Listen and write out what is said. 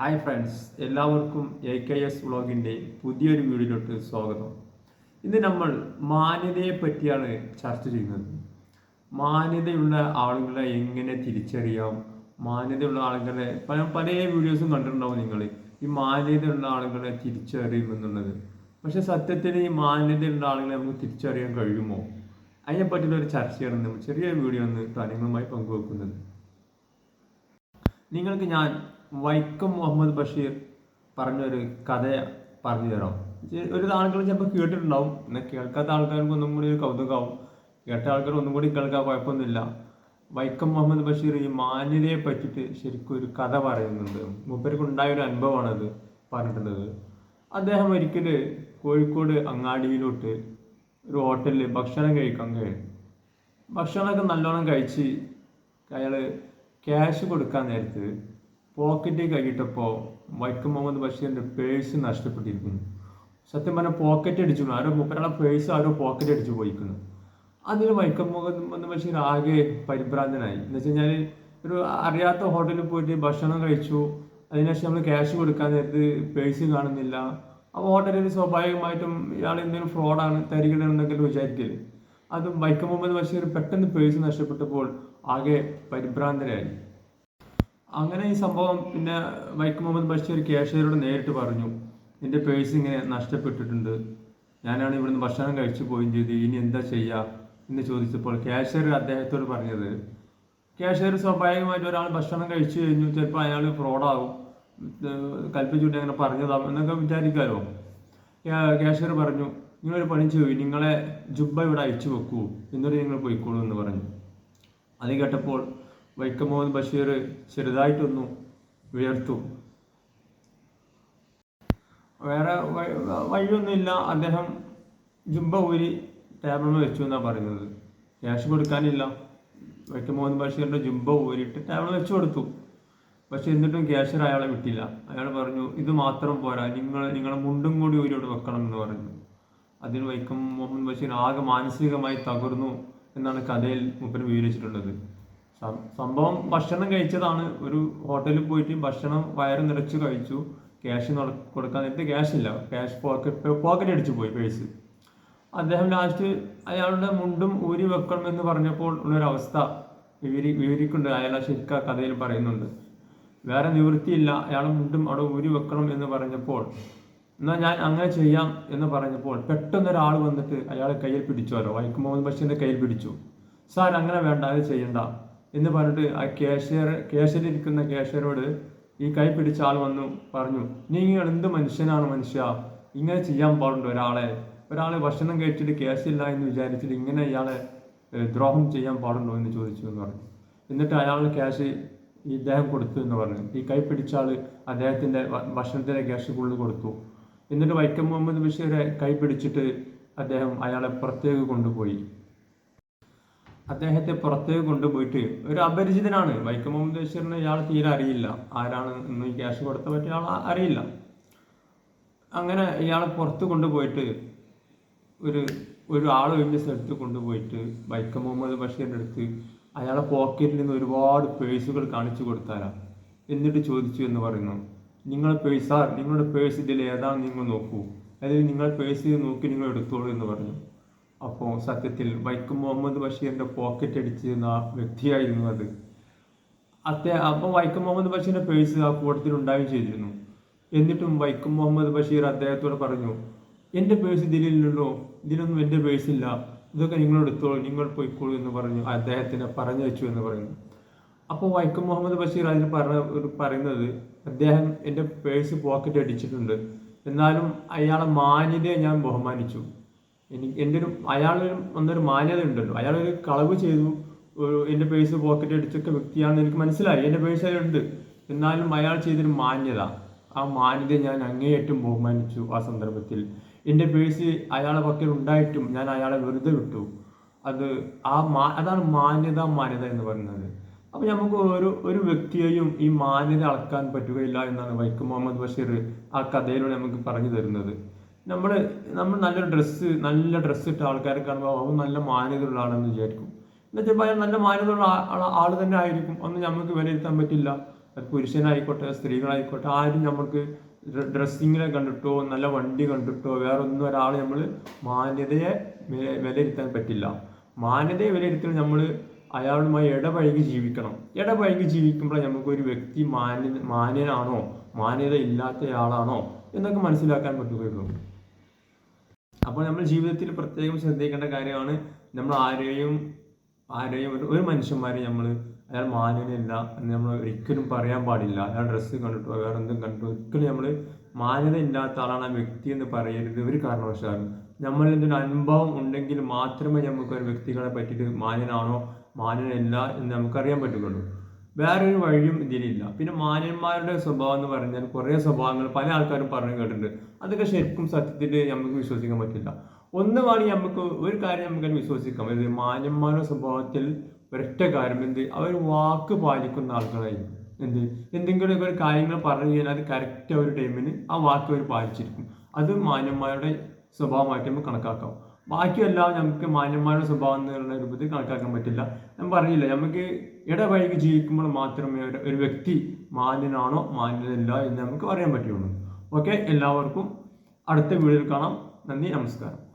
Hi friends എല്ലാവർക്കും A K S വ്ളോഗിന്റെ പുതിയൊരു വീഡിയോയിലോട്ട് സ്വാഗതം. ഇന്ന് നമ്മൾ മാന്യതയെ പറ്റിയാണ് ചർച്ച ചെയ്യുന്നത്. മാന്യതയുള്ള ആളുകളെ എങ്ങനെ തിരിച്ചറിയാം? മാന്യതയുള്ള ആളുകളെ പല പല വീഡിയോസും കണ്ടിട്ടുണ്ടാവും നിങ്ങൾ ഈ മാന്യതയുള്ള ആളുകളെ തിരിച്ചറിയുമെന്നുള്ളത് പക്ഷെ സത്യത്തിൽ ഈ മാന്യതയുള്ള ആളുകളെ നമുക്ക് തിരിച്ചറിയാൻ കഴിയുമോ? അതിനെ പറ്റിയുള്ള ഒരു ചർച്ചയാണ് നമ്മൾ ചെറിയ വീഡിയോ ഒന്ന് കാര്യങ്ങളുമായി പങ്കുവെക്കുന്നത്. നിങ്ങൾക്ക് ഞാൻ വൈക്കം മുഹമ്മദ് ബഷീർ പറഞ്ഞൊരു കഥ പറഞ്ഞു തരാം. ഒരു ആളുകൾ ചിലപ്പോൾ കേട്ടിട്ടുണ്ടാവും. എന്നാൽ കേൾക്കാത്ത ആൾക്കാർക്ക് ഒന്നും കൂടി ഒരു കൗതുകമാവും കേട്ട ആൾക്കാർ ഒന്നും കൂടി കേൾക്കാൻ കുഴപ്പമൊന്നുമില്ല. വൈക്കം മുഹമ്മദ് ബഷീർ ഈ മാന്യതയെ പറ്റിയിട്ട് ശരിക്കും ഒരു കഥ പറയുന്നുണ്ട്. മൂപ്പർക്ക് ഉണ്ടായ ഒരു അനുഭവമാണത് പറഞ്ഞിട്ടുള്ളത്. അദ്ദേഹം ഒരിക്കൽ കോഴിക്കോട് അങ്ങാടിയിലോട്ട് ഒരു ഹോട്ടലിൽ ഭക്ഷണം കഴിക്കാൻ കഴിയും ഭക്ഷണമൊക്കെ നല്ലോണം കഴിച്ച് അയാൾ ക്യാഷ് കൊടുക്കാൻ നേരത്ത് പോക്കറ്റിൽ കൈയിട്ടപ്പോൾ വൈക്കം മുഹമ്മദ് ബഷീറിന്റെ പേഴ്സ് നഷ്ടപ്പെട്ടിരിക്കുന്നു. സത്യം പറഞ്ഞാൽ പോക്കറ്റ് അടിച്ചു ആരോ മുപ്പരാളെ പേഴ്സ് ആരോ പോക്കറ്റ് അടിച്ചു പോയിക്കുന്നു. അതിന് വൈക്കം മുഹമ്മദ് ബഷീർ ആകെ പരിഭ്രാന്തനായി. എന്ന് വെച്ച് കഴിഞ്ഞാൽ ഒരു അറിയാത്ത ഹോട്ടലിൽ പോയിട്ട് ഭക്ഷണം കഴിച്ചു. അതിനുശേഷം നമ്മൾ ക്യാഷ് കൊടുക്കാൻ നേരത്ത് പേഴ്സ് കാണുന്നില്ല. അപ്പോൾ ഹോട്ടലിൽ സ്വാഭാവികമായിട്ടും ഇയാൾ എന്തെങ്കിലും ഫ്രോഡാണ് തരികിടണമെന്നൊക്കെ വിചാരിക്കൽ. അത് വൈക്കം മുഹമ്മദ് ബഷീർ പെട്ടെന്ന് പേഴ്സ് നഷ്ടപ്പെട്ടപ്പോൾ ആകെ പരിഭ്രാന്തരായി. അങ്ങനെ ഈ സംഭവം പിന്നെ വൈക്കം മുഹമ്മദ് ബഷീർ ക്യാഷ്യരോട് നേരിട്ട് പറഞ്ഞു. എന്റെ പേഴ്സ് ഇങ്ങനെ നഷ്ടപ്പെട്ടിട്ടുണ്ട്. ഞാനാണ് ഇവിടുന്ന് ഭക്ഷണം കഴിച്ചു പോവുകയും ചെയ്തു. ഇനി എന്താ ചെയ്യുക എന്ന് ചോദിച്ചപ്പോൾ ക്യാഷ്യർ അദ്ദേഹത്തോട് പറഞ്ഞത് ക്യാഷ്യർ സ്വാഭാവികമായിട്ട് ഒരാൾ ഭക്ഷണം കഴിച്ചു കഴിഞ്ഞു. ചിലപ്പോൾ അയാൾ ഫ്രോഡാകും. കൽപ്പിച്ചുകൊണ്ട് അങ്ങനെ പറഞ്ഞതാവും എന്നൊക്കെ വിചാരിക്കാമല്ലോ ക്യാഷ്യർ പറഞ്ഞു നിങ്ങളൊരു പണി ചെയ്യൂ. നിങ്ങളെ ജുബ്ബ ഇവിടെ അയച്ചു വെക്കൂ. എന്നിട്ട് നിങ്ങൾ പോയിക്കോളൂ എന്ന് പറഞ്ഞു. അത് കേട്ടപ്പോൾ വൈക്കം മുഹമ്മദ് ബഷീർ ചെറുതായിട്ടൊന്നു ഉയർത്തു വേറെ വഴി- വഴിയൊന്നുമില്ല. അദ്ദേഹം ജുംബ ഊരി ടേബിളിൽ വെച്ചു എന്നാണ് പറയുന്നത്. ക്യാഷ് കൊടുക്കാനില്ല. വൈക്കം മുഹമ്മദ് ബഷീറിന്റെ ജുംബ ഊരിട്ട് ടേബിളിൽ വെച്ചു കൊടുത്തു. പക്ഷേ എന്നിട്ടും ക്യാഷർ അയാളെ വിട്ടില്ല. അയാൾ പറഞ്ഞു ഇത് മാത്രം പോരാ. നിങ്ങൾ നിങ്ങളുടെ മുണ്ടും കൂടി ഊരിയോട് വെക്കണം എന്ന് പറഞ്ഞു. അതിന് വൈക്കം മുഹമ്മദ് ബഷീർ ആകെ മാനസികമായി തകർന്നു എന്നാണ് കഥയിൽ മുപ്പൻ വിവരിച്ചിട്ടുള്ളത്. സംഭവം ഭക്ഷണം കഴിച്ചതാണ്. ഒരു ഹോട്ടലിൽ പോയിട്ട് ഭക്ഷണം വയറ് നിറച്ച് കഴിച്ചു. ക്യാഷ് കൊടുക്കാൻ നേരത്തെ ക്യാഷ് ഇല്ല. ക്യാഷ് പോക്കറ്റ് പോക്കറ്റ് അടിച്ചു പോയി പേഴ്സ് അദ്ദേഹം ലാസ്റ്റ് അയാളുടെ മുണ്ടും ഊരി വെക്കണം എന്ന് പറഞ്ഞപ്പോൾ ഉള്ളൊരവസ്ഥ വിവരി വിവരിക്കുന്നുണ്ട്. അയാൾ ശരിക്കും ആ കഥയിൽ പറയുന്നുണ്ട്. വേറെ നിവൃത്തിയില്ല. അയാളെ മുണ്ടും അവിടെ ഊരി വെക്കണം എന്ന് പറഞ്ഞപ്പോൾ എന്നാൽ ഞാൻ അങ്ങനെ ചെയ്യാം എന്ന് പറഞ്ഞപ്പോൾ പെട്ടെന്ന് ഒരാൾ വന്നിട്ട് അയാളെ കയ്യിൽ പിടിച്ചു അല്ലോ വൈക്കം മുഹമ്മദ് ബഷീറിന്റെ കയ്യിൽ പിടിച്ചു. സാർ അങ്ങനെ വേണ്ട. അത് ചെയ്യണ്ട. എന്ന് പറഞ്ഞിട്ട് ആ ക്യാഷ്യർ ക്യാഷ്യറിലിരിക്കുന്ന ക്യാഷ്യറോട് ഈ കൈ പിടിച്ച ആൾ വന്നു പറഞ്ഞു നിങ്ങൾ എന്ത് മനുഷ്യനാണ് മനുഷ്യ? ഇങ്ങനെ ചെയ്യാൻ പാടുണ്ടോ ഒരാളെ. ഒരാളെ ഭക്ഷണം കഴിച്ചിട്ട് ക്യാഷ് ഇല്ല എന്ന് വിചാരിച്ചിട്ട് ഇങ്ങനെ ഇയാളെ ദ്രോഹം ചെയ്യാൻ പാടുണ്ടോ എന്ന് ചോദിച്ചു എന്ന് പറഞ്ഞു. എന്നിട്ട് അയാളുടെ ക്യാഷ് ഈ ഇദ്ദേഹം കൊടുത്തു എന്ന് പറഞ്ഞു. ഈ കൈ പിടിച്ച ആൾ അദ്ദേഹത്തിന്റെ ഭക്ഷണത്തിന്റെ ക്യാഷ് ഫുള്ള് കൊടുത്തു. എന്നിട്ട് വൈക്കം മുഹമ്മദ് ബഷീറെ കൈ പിടിച്ചിട്ട് അദ്ദേഹം അയാളെ പുറത്തേക്ക് കൊണ്ടുപോയി. അദ്ദേഹത്തെ പുറത്തേക്ക് കൊണ്ടുപോയിട്ട് ഒരു അപരിചിതനാണ്. വൈക്കം മുഹമ്മദ് ബഷീറിനെ ഇയാൾ തീരെ അറിയില്ല. ആരാണ് ഇന്ന് ഈ ക്യാഷ് കൊടുത്ത പറ്റിയ ആൾ അറിയില്ല. അങ്ങനെ ഇയാളെ പുറത്ത് കൊണ്ടുപോയിട്ട് ഒരു ഒരു ആൾ ഒഴിഞ്ഞ സ്ഥലത്ത് കൊണ്ടുപോയിട്ട് വൈക്കം മുഹമ്മദ് ബഷീറിന്റെ അടുത്ത് അയാളെ പോക്കറ്റിൽ നിന്ന് ഒരുപാട് പേഴ്സുകൾ കാണിച്ചു കൊടുത്താലാ എന്നിട്ട് ചോദിച്ചു എന്ന് പറയുന്നു നിങ്ങൾ പേഴ്സാർ നിങ്ങളുടെ പേഴ്സ് ഇതിൽ ഏതാണ് നിങ്ങൾ നോക്കൂ. അതായത് നിങ്ങൾ പേഴ്സ് നോക്കി നിങ്ങൾ എടുത്തോളൂ എന്ന് പറഞ്ഞു. അപ്പോൾ സത്യത്തിൽ വൈക്കം മുഹമ്മദ് ബഷീറിന്റെ പോക്കറ്റ് അടിച്ചിരുന്ന വ്യക്തിയായിരുന്നു അത്. അദ്ദേഹം അപ്പോൾ വൈക്കം മുഹമ്മദ് ബഷീറിന്റെ പേഴ്സ് ആ കൂട്ടത്തിൽ ഉണ്ടാവുകയും ചെയ്തിരുന്നു. എന്നിട്ടും വൈക്കം മുഹമ്മദ് ബഷീർ അദ്ദേഹത്തോട് പറഞ്ഞു എന്റെ പേഴ്സ് ഇതിലില്ലല്ലോ ഇതിലൊന്നും എന്റെ പേഴ്സ് ഇല്ല. ഇതൊക്കെ നിങ്ങൾ എടുത്തോളൂ. നിങ്ങൾ പോയിക്കോളൂ എന്ന് പറഞ്ഞു അദ്ദേഹത്തിനെ പറഞ്ഞു വെച്ചു എന്ന് പറഞ്ഞു അപ്പോൾ വൈക്കം മുഹമ്മദ് ബഷീർ അതിൽ പറഞ്ഞ പറയുന്നത് അദ്ദേഹം എന്റെ പേഴ്സ് പോക്കറ്റ് അടിച്ചിട്ടുണ്ട്. എന്നാലും അയാളെ മാന്യതയെ ഞാൻ ബഹുമാനിച്ചു. എനിക്ക് എന്റെ ഒരു അയാളൊരു വന്നൊരു മാന്യത ഉണ്ടല്ലോ അയാൾ ഒരു കളവ് ചെയ്തു. എന്റെ പേഴ്സ് പോക്കറ്റ് അടിച്ചൊക്കെ വ്യക്തിയാണെന്ന് എനിക്ക് മനസ്സിലായി. എന്റെ പേഴ്സ് ഉണ്ട് എന്നാലും അയാൾ ചെയ്തൊരു മാന്യത. ആ മാന്യത ഞാൻ അങ്ങേയറ്റം ബഹുമാനിച്ചു ആ സന്ദർഭത്തിൽ. എന്റെ പേഴ്സ് അയാളെ പക്കൽ ഉണ്ടായിട്ടും ഞാൻ അയാളെ വെറുതെ വിട്ടു. അത് ആ മാ അതാണ് മാന്യത മാന്യത എന്ന് പറയുന്നത്. അപ്പോൾ നമുക്ക് ഒരു ഒരു വ്യക്തിയെയും ഈ മാന്യത അളക്കാൻ പറ്റുകയില്ല എന്നാണ് വൈക്കം മുഹമ്മദ് ബഷീർ ആ കഥയിലൂടെ നമുക്ക് പറഞ്ഞു തരുന്നത്. നമ്മൾ നമ്മൾ നല്ലൊരു ഡ്രസ്സ് നല്ല ഡ്രസ്സ് ഇട്ട ആൾക്കാരെ കാണുമ്പോൾ അവൻ നല്ല മാന്യതയുള്ള ആളെന്ന് വിചാരിക്കും. എന്നുവെച്ചാൽ അയാൾ നല്ല മാന്യതയുള്ള ആൾ തന്നെ ആയിരിക്കും. ഒന്നും നമുക്ക് വിലയിരുത്താൻ പറ്റില്ല. പുരുഷനായിക്കോട്ടെ സ്ത്രീകളായിക്കോട്ടെ ആരും നമുക്ക് ഡ്രസ്സിങ്ങിനെ കണ്ടിട്ടോ നല്ല വണ്ടി കണ്ടിട്ടോ വേറെ ഒന്നും ഒരാൾ നമ്മൾ മാന്യതയെ വില- വിലയിരുത്താൻ പറ്റില്ല. മാന്യതയെ വിലയിരുത്തൽ നമ്മൾ അയാളുമായി ഇടപഴകി ജീവിക്കണം. ഇടപഴകി ജീവിക്കുമ്പോൾ നമുക്ക് ഒരു വ്യക്തി മാന്യ മാന്യനാണോ മാന്യത ഇല്ലാത്തയാളാണോ എന്നൊക്കെ മനസ്സിലാക്കാൻ പറ്റുകയുള്ളൂ. അപ്പോൾ നമ്മൾ ജീവിതത്തിൽ പ്രത്യേകം ശ്രദ്ധിക്കേണ്ട കാര്യമാണ് നമ്മൾ ആരെയും ആരെയും ഒരു ഒരു മനുഷ്യന്മാരെയും നമ്മൾ അയാൾ മാന്യനില്ല എന്ന് നമ്മൾ ഒരിക്കലും പറയാൻ പാടില്ല. അയാൾ ഡ്രസ്സ് കണ്ടിട്ടോ വേറെ എന്തും കണ്ടിട്ടോ ഒരിക്കലും നമ്മൾ മാന്യത ഇല്ലാത്ത ആളാണ് ആ വ്യക്തി എന്ന് പറയരുത്. ഒരു കാരണവശാലും നമ്മളിൽ എന്തൊരു അനുഭവം ഉണ്ടെങ്കിൽ മാത്രമേ നമുക്ക് ഒരു വ്യക്തികളെ പറ്റിയിട്ട് മാന്യനാണോ മാന്യനല്ല എന്ന് നമുക്കറിയാൻ പറ്റുകയുള്ളൂ. വേറൊരു വഴിയും ഇതിലില്ല. പിന്നെ മാന്യന്മാരുടെ സ്വഭാവം എന്ന് പറഞ്ഞാൽ കുറേ സ്വഭാവങ്ങൾ പല ആൾക്കാരും പറഞ്ഞു കേട്ടിട്ടുണ്ട്. അതൊക്കെ ശരിക്കും സത്യത്തിൽ നമുക്ക് വിശ്വസിക്കാൻ പറ്റില്ല. ഒന്ന് വേണമെങ്കിൽ നമുക്ക് ഒരു കാര്യം നമുക്ക് വിശ്വസിക്കാം. ഇത് മാന്യന്മാരുടെ സ്വഭാവത്തിൽ ഒരൊറ്റ കാര്യം എന്ത്? അവർ വാക്ക് പാലിക്കുന്ന ആൾക്കാരായിരിക്കും എന്ത്? എന്തെങ്കിലും ഒരു കാര്യങ്ങൾ പറഞ്ഞു കഴിഞ്ഞാൽ അത് കറക്റ്റ് ഒരു ടൈമിന് ആ വാക്ക് അവർ പാലിച്ചിരിക്കും. അത് മാന്യന്മാരുടെ സ്വഭാവമായിട്ട് നമുക്ക് കണക്കാക്കാം. ബാക്കിയെല്ലാം നമുക്ക് മാന്യന്മാരുടെ സ്വഭാവം എന്നുള്ള രൂപത്തിൽ കണക്കാക്കാൻ പറ്റില്ല. ഞാൻ പറഞ്ഞില്ല നമുക്ക് ഇടവഴിക്ക് ജീവിക്കുമ്പോൾ മാത്രമേ ഒരു വ്യക്തി മാന്യനാണോ മാന്യനല്ല എന്ന് നമുക്ക് പറയാൻ പറ്റുള്ളൂ. ഓക്കെ എല്ലാവർക്കും അടുത്ത വീഡിയോയിൽ കാണാം. നന്ദി നമസ്കാരം.